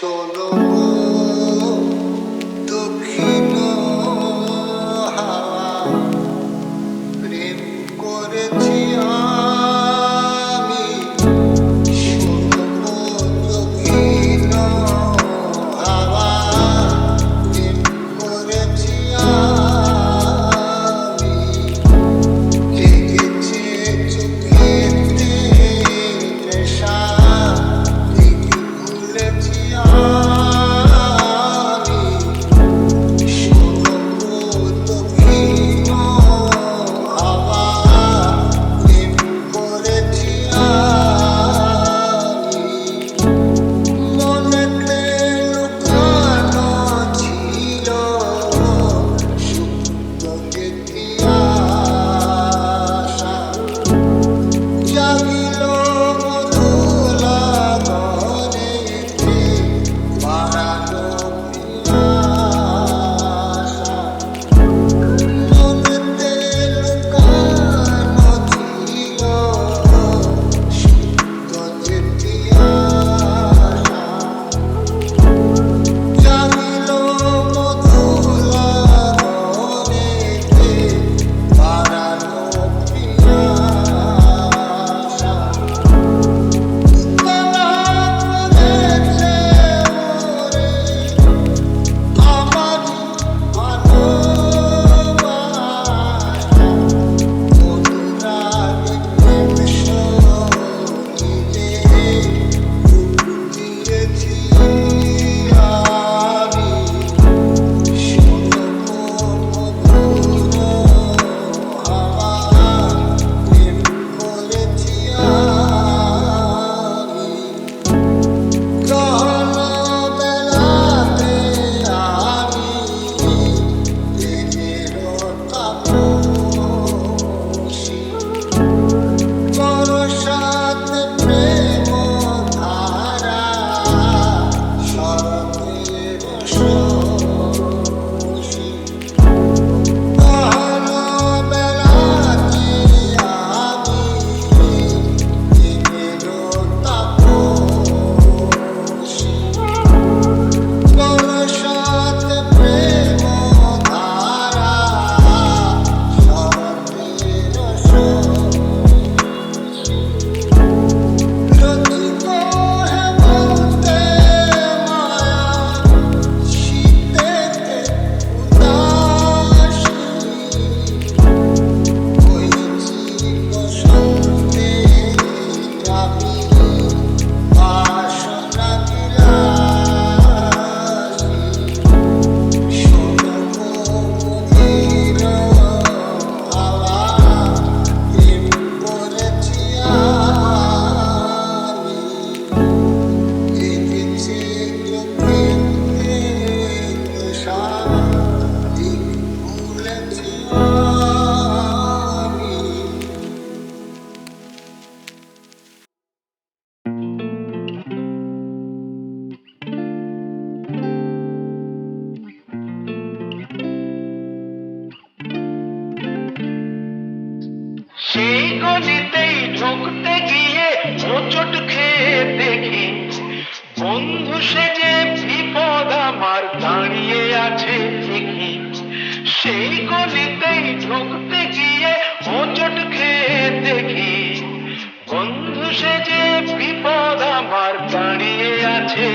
solo ঢুকতে গিয়ে হোঁচট খেয়ে দেখি। বন্ধু সে যে বিপদ আমার দাঁড়িয়ে আছে।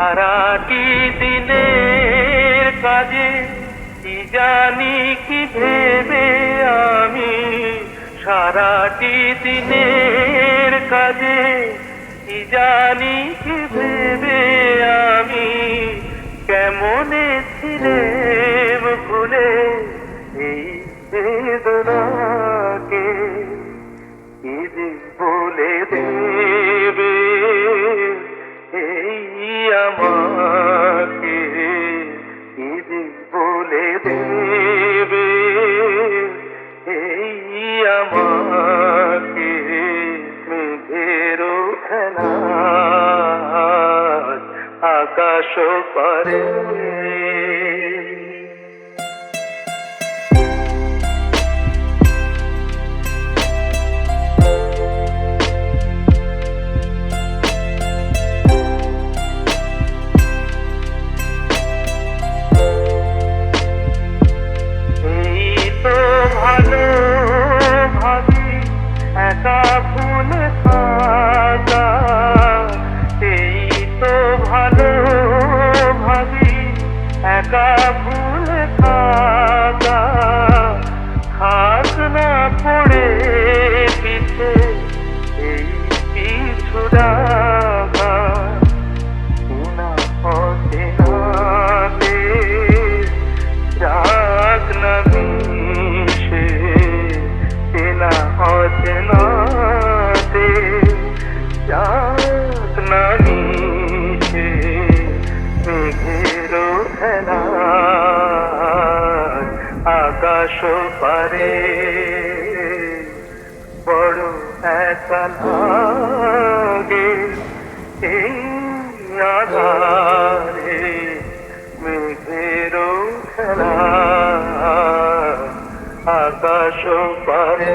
সারাটি দিনের কাজে কি জানি কি ভেবে আমি? সারাটি দিনের কাজে কি জানি কি ভেবে আমি? কেমনে ছিলেম ভুলে এই বেদনাকে আকাশ পারে এই আকাশ পারে বড় একা লাগে এই আধারে মেঘের খেলা। আকাশ পারে।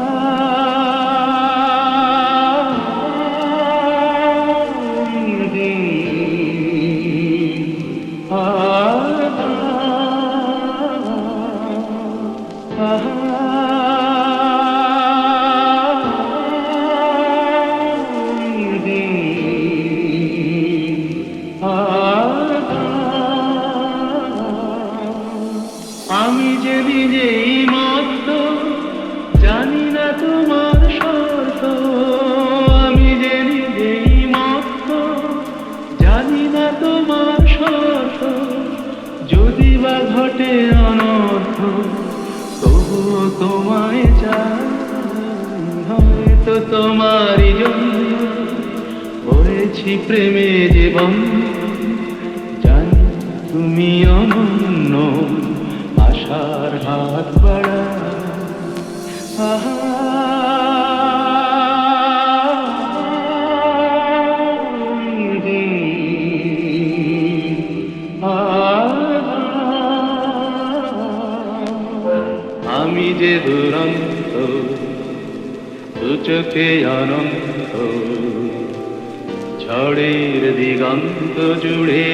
হয়তো তোমারই জন্য করেছি প্রেমে জীবন জানি তুমি অনন্য আশার হাত বাড়া আমি চোখে আনন্দ ঝড়ের দিগন্ত জুড়ে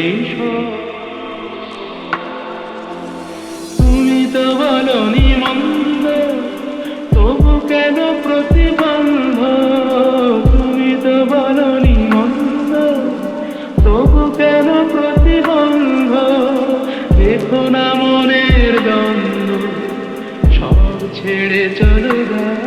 তুমি তো বলনি মন্দ, তবু কেন প্রতিবন্ধ? তুমি তো বলনি মন্দ, তবু কেন প্রতিবন্ধ? দেখো না মনের দ্বন্দ্ব সব ছেড়ে চলে যায়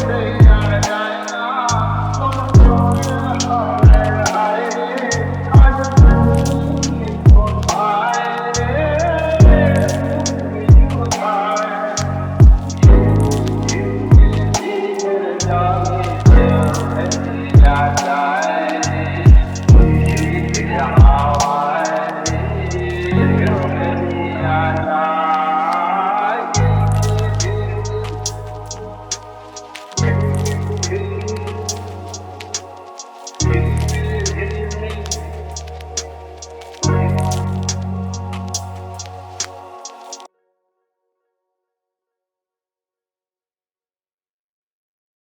Hey.